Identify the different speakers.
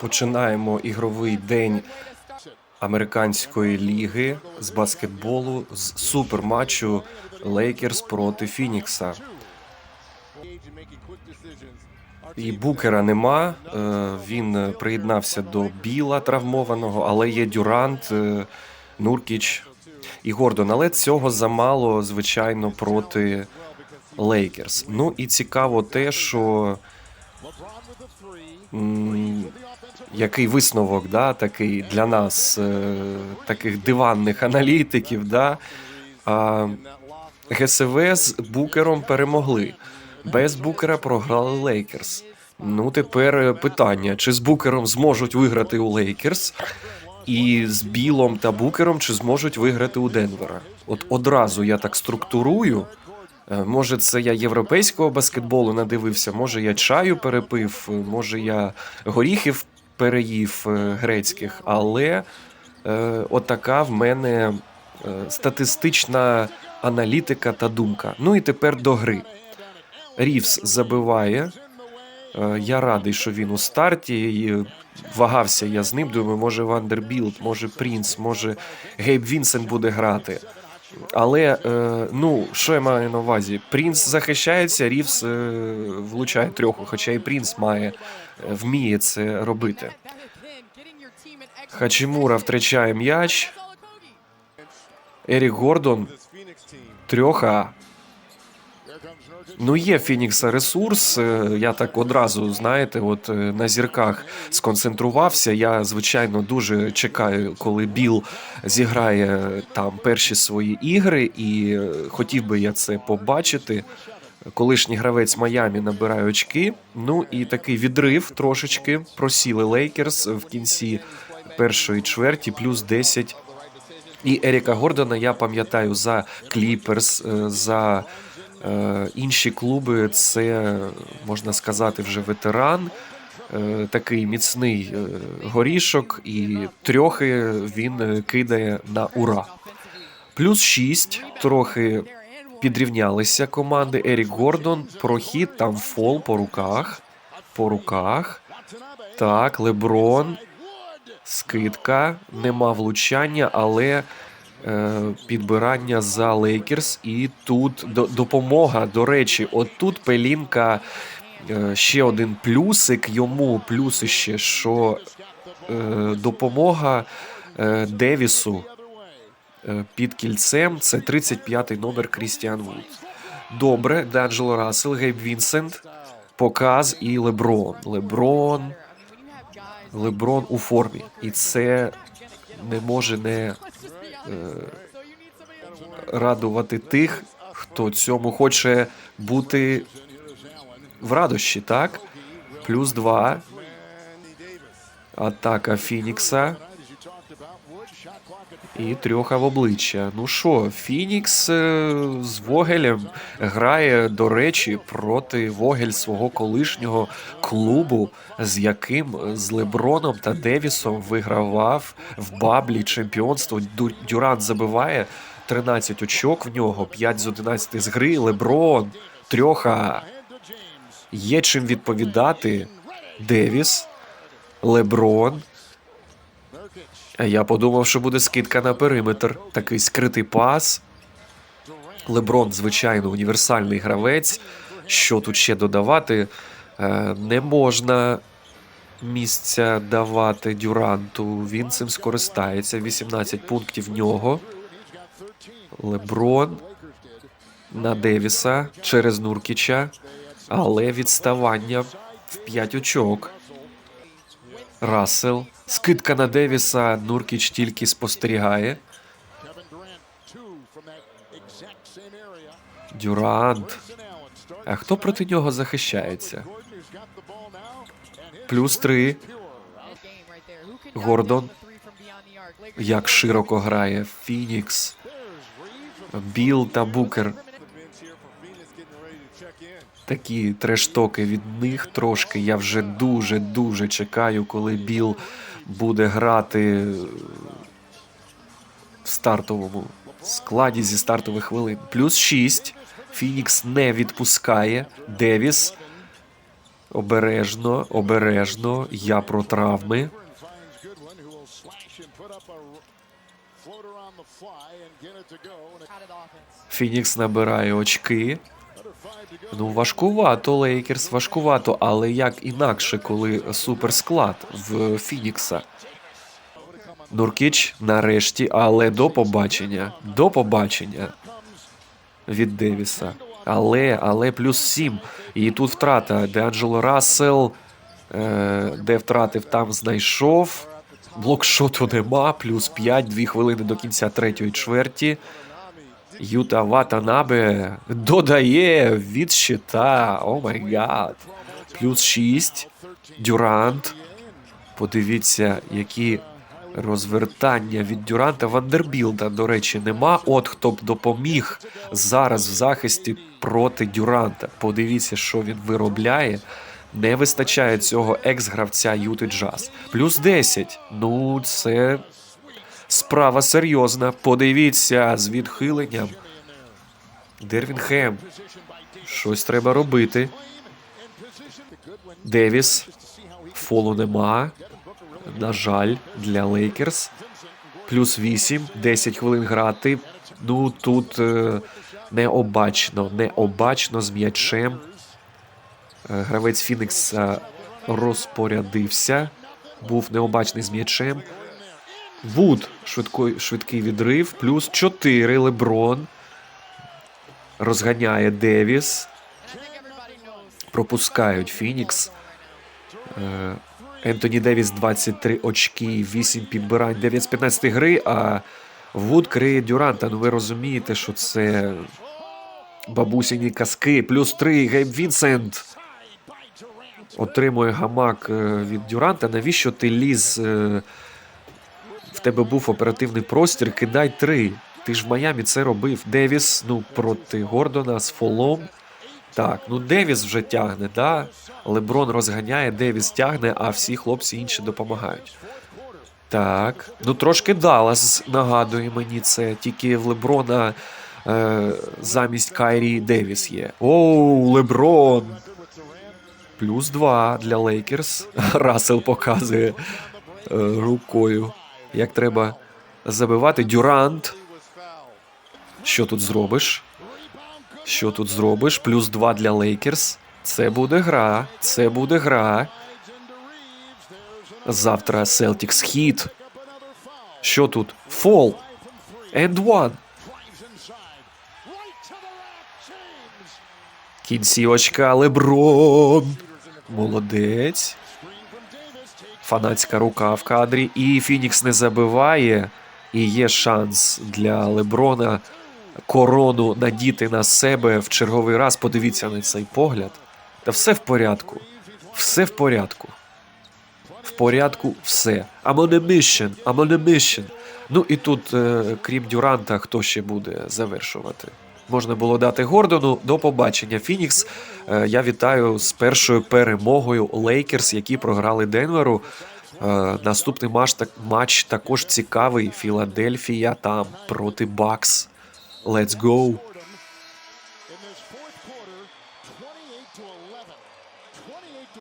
Speaker 1: Починаємо ігровий день американської ліги з баскетболу з суперматчу Лейкерс проти Фінікса. І Букера нема. е, Він приєднався до Біла травмованого, але є Дюрант, е, Нуркіч і Гордон. Але цього замало, звичайно, проти Лейкерс. Ну і цікаво те, що який висновок, да, такий для нас, е, таких диванних аналітиків, да, а, ГСВ з Букером перемогли. Без Букера програли Лейкерс. Ну, тепер е, питання: чи з Букером зможуть виграти у Лейкерс, і з Білом та Букером чи зможуть виграти у Денвера? От одразу я так структурую. Е, Може, це я європейського баскетболу надивився, може я чаю перепив, е, може я горіхів переїв е, грецьких, але е, отака в мене статистична аналітика та думка. Ну і тепер до гри. Рівс забиває. Я радий, що він у старті. І вагався я з ним. Думаю, може Вандербілд, може Прінс, може Гейб Вінсент буде грати. Але е, ну що я маю на увазі? Прінс захищається, Рівс е, влучає трьоху, хоча і Прінс має е, вміє це робити. Хачимура втрачає м'яч. Ерік Гордон трьоха. Ну, є Фінікса ресурс. е, Я так одразу, знаєте, от е, на зірках сконцентрувався. Я, звичайно, дуже чекаю, коли Біл зіграє там перші свої ігри, і е, хотів би я це побачити. Колишній гравець Майамі набирає очки. Ну і такий відрив трошечки просіли Лейкерс в кінці першої чверті, плюс 10 і Еріка Гордона я пам'ятаю за Кліперс, за інші клуби. Це можна сказати вже ветеран. е, Такий міцний е, горішок, і трьохи він е, кидає на ура. Плюс 6, трохи підрівнялися команди. Ерік Гордон, прохід, там фол по руках. По руках. Так, Леброн. Скидка, нема влучання, але е, підбирання за Лейкерс. І тут допомога. До речі, отут Пелінка е, ще один плюсик. Йому плюс ще, що е, допомога е, Девісу е, під кільцем. Це 35-й номер Крістіан Вуд. Добре, Данджело Рассел, Гейб Вінсент, показ і Леброн. Леброн. Леброн у формі, і це не може не е, радувати тих, хто цьому хоче бути в радощі, так? Плюс два. Атака Фінікса. І трьоха в обличчя. Ну що, Фінікс е, з Вогелем грає, до речі, проти Вогель свого колишнього клубу, з яким з Леброном та Девісом вигравав в Баблі чемпіонство. Дюрант забиває 13 очок в нього, 5 з 11 з гри. Леброн, трьоха. Є чим відповідати. Девіс, Леброн. Я подумав, що буде скидка на периметр. Такий скритий пас. Леброн, звичайно, універсальний гравець. Що тут ще додавати? Е, Не можна місця давати Дюранту. Він цим скористається. 18 пунктів в нього. Леброн на Девіса через Нуркіча. Але відставання в 5 очок. Рассел. Скидка на Девіса. Нуркіч тільки спостерігає. Дюрант. А хто проти нього захищається? Плюс три. Гордон. Як широко грає Фінікс. Біл та Букер. Такі трештоки від них трошки. Я вже дуже дуже чекаю, коли Біл буде грати в стартовому складі зі стартових хвилин. Плюс 6. Фінікс не відпускає. Девіс. Обережно, обережно. Я про травми. Фінікс набирає очки. Ну, важкувато, Лейкерс, важкувато, але як інакше, коли суперсклад в Фінікса. Нуркіч нарешті, але до побачення. До побачення від Девіса. Але, але плюс 7. І тут втрата. Деанджело Рассел. Е, де втратив, там знайшов. Блокшоту нема. Плюс 5, 2 хвилини до кінця третьої чверті. Юта Ватанабе додає від щита. О май гад. Плюс 6. Дюрант. Подивіться, які розвертання від Дюранта. Вандербілда, до речі, нема. От хто б допоміг зараз в захисті проти Дюранта. Подивіться, що він виробляє. Не вистачає цього екс-гравця Юти Джаз. Плюс 10. Ну, це справа серйозна. Подивіться з відхиленням. Дервінхем. Щось треба робити. Девіс. Фолу нема. На жаль, для Лейкерс. Плюс 8, 10 хвилин грати. Ну тут е, необачно, необачно з м'ячем. Е, Гравець Фінікса розпорядився. Був необачний з м'ячем. Вуд швидкий, швидкий відрив. Плюс 4 Леброн. Розганяє Девіс. Пропускають Фінікс. Е, Ентоні Девіс 23 очки, 8 підбирань, 9 з 15 гри, а Вуд криє Дюранта. Ну ви розумієте, що це бабусіні казки. Плюс 3 Гейб Вінсент. Отримує гамак е, від Дюранта. Навіщо ти ліз? Тебе був оперативний простір, кидай три. Ти ж в Майамі це робив. Девіс, ну, проти Гордона з фолом. Так, ну Девіс вже тягне, да? Леброн розганяє, Девіс тягне, а всі хлопці інші допомагають. Так. Ну трошки Даллас нагадує мені це. Тільки в Леброна е, замість Кайрі Девіс є. Оу, Леброн! Плюс два для Лейкерс. Рассел показує е, рукою. Як треба забивати. Дюрант. Що тут зробиш? Що тут зробиш? Плюс 2 для Лейкерс. Це буде гра. Це буде гра. Завтра Celtics хід. Що тут? Фол. And one. Кінцівочка Леброн. Молодець. Фанатська рука в кадрі. І Фінікс не забиває. І є шанс для Леброна корону надіти на себе в черговий раз. Подивіться на цей погляд. Та все в порядку. Все в порядку. В порядку все. I'm on a mission. I'm. Ну і тут, е, крім Дюранта, хто ще буде завершувати? Можна було дати Гордону. До побачення. Фінікс. Е, я вітаю з першою перемогою Лейкерс, які програли Денверу. Е, наступний матч, так, матч також цікавий. Філадельфія там проти Бакс. Let's go.